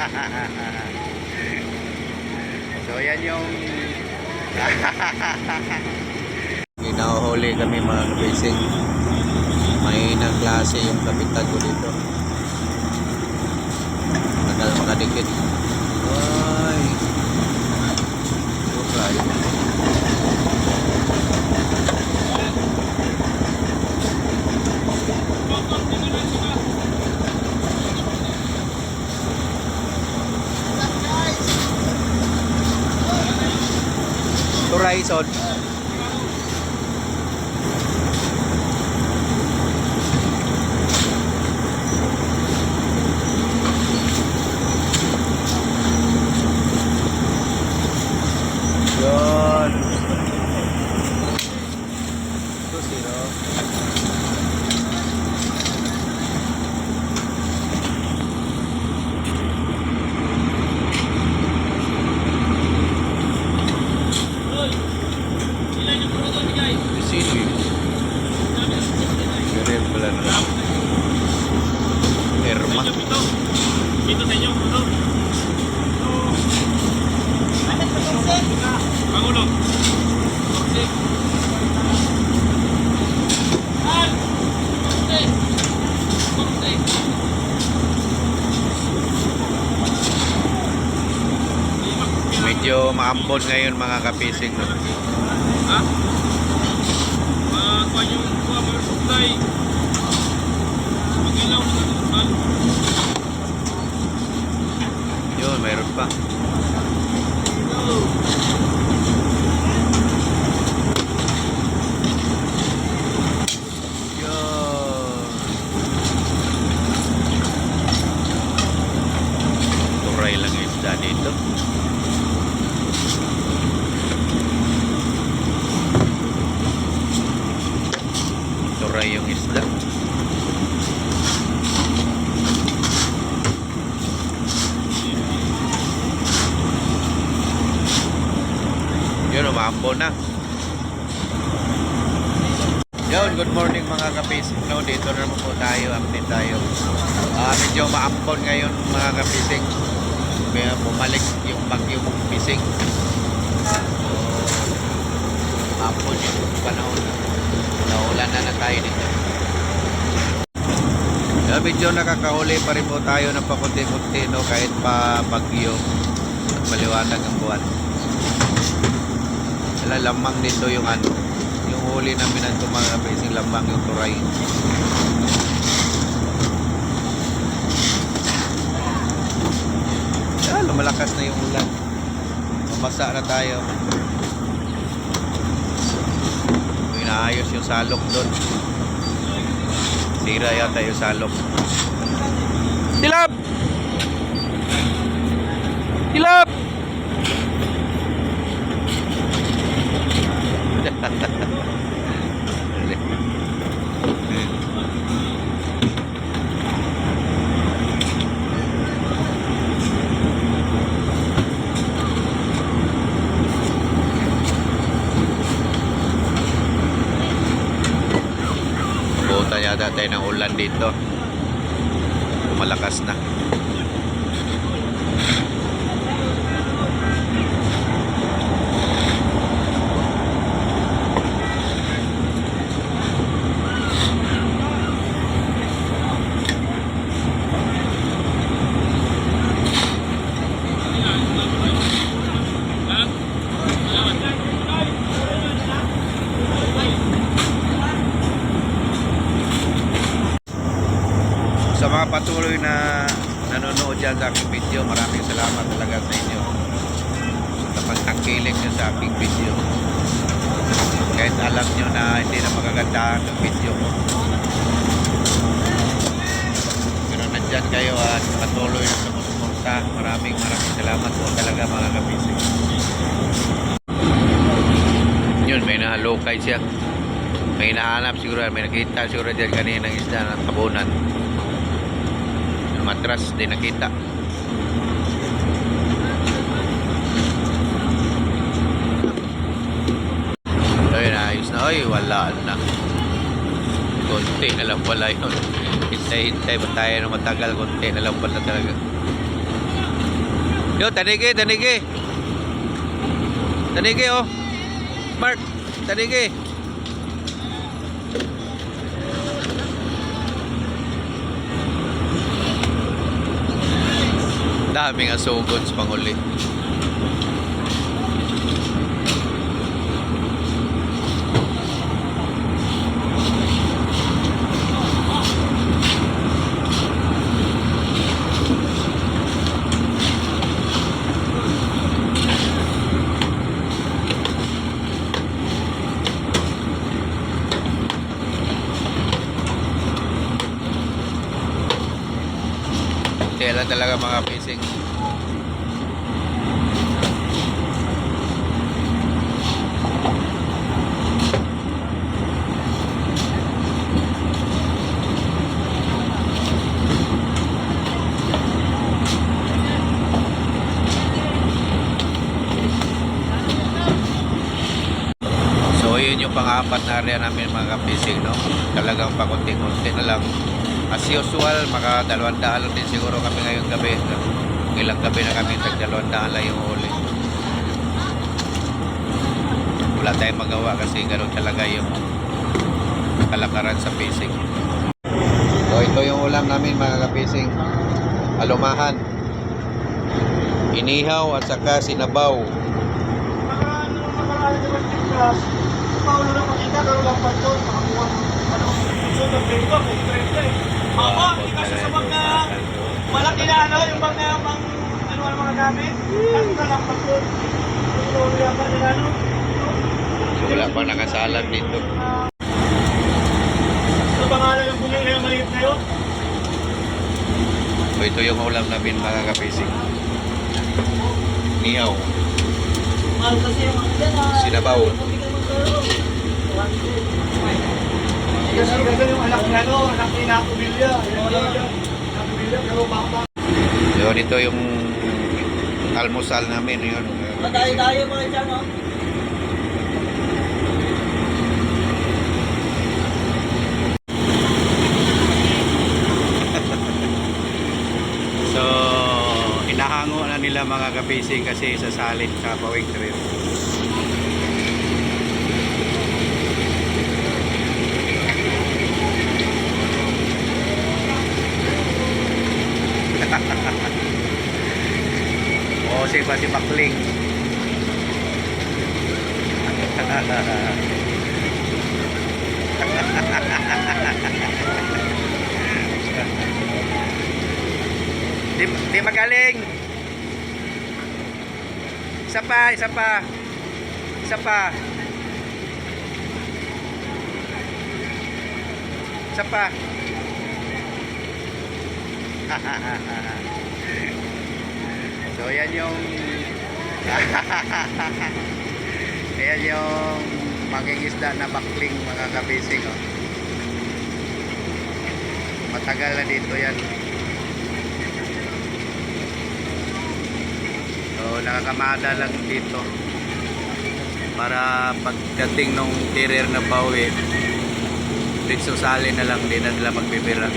so yan yung Ginahuhuli kami mga kabising. May klase yung kapitan ko dito. Horizon. Yun. Ito sino? Sino yun? Ganun pala na. Erma. Dito sa inyo, ano? Pangulo. Maambon ngayon mga kapising. No? Ha? Mga kwan yung kuha mga supply. Mag-ilaw sa tukal. Yun, mayroon pa. Yun. Turay lang yung isda dito. Turay yung isda. Yun, umaambo na. Yun, good morning mga kapising. No, dito na naman po tayo, update tayo. Ah, medyo maampon ngayon mga kapising. Kaya bumalik yung bagyong pising. Maampon yung panahon. Naulan na na tayo dito. Yeah, medyo nakakahuli pa rin po tayo ng pakunti-kunti no, kahit pa bagyo at maliwanag ang buwan. Lamang dito yung ano, yung huli namin ng mga basing lamang yung turay. Yeah, lumalakas na yung ulan. Mabasa na tayo. Inaayos yung salok doon. Sira yata yung salok. Tilap! Tilap! Yata tayo ng ulan dito. Malakas na. Sa mga patuloy na nanonood dyan sa aking video, maraming salamat talaga sa inyo. Sa pagtangkilik nyo sa aking video. Kahit alam nyo na hindi na magagandahan ng video ko. Pero nandyan kayo at patuloy na sumusuporta. Maraming maraming salamat po talaga mga kapisig. Yun, may nahalukay siya. May nahanap siguro, may nakita siguro dyan kanina ng isda ng tabunan. Matras, di nakita. Ayun, ayos na. Ay, wala na. Konti na lang pala yun. Hintay-hintay ba tayo na matagal? Konti na lang pala talaga. Yo, tanigi, tanigi. Tanigi, oh. Mark, tanigi. Daming asugod sa panguli. Kaya talaga mga fishing. So yun yung pang-apat na area namin mga fishing no. Talagang pakunti-kunti na lang. As usual, maka dalawang lang din siguro kami ngayong gabi. Ilang gabi na kami, tag dalawang daan lang yung huli. Wala tayong magawa kasi gano'n talaga yung kalakaran sa fishing. So ito yung ulam namin mga kapising. Alumahan. Inihaw at saka sinabaw. Mama, hindi kasi sa na malaki na ano, yung na pang ano ano mga gamit. Ano ka lang pag Ito yata nila ano. Wala pang nakasalan dito. Ano pangalan ng na yung maliit na yun? So ito yung ulam namin mga kapising. Kasi mga dyan ah. Sinabaw. Kasi kasi yung anak niya no, anak ni Naku Bilya. Yung anak niya, Naku Bilya, pero baka So dito yung almusal namin yun. Matayo-tayo mga dyan oh. So inahango na nila mga kapising kasi sasalin sa Pawing Trail. O si pa si Bakling. di, di magaling. Isa pa, isa pa. Isa pa. Isa pa. so, yan yung Ayan yung mangingisda na bakling mga kabising. Oh. Matagal na dito yan. So, nakakamada lang dito. Para pagdating nung carrier na bawi, dito sali na lang din na nila magbibira.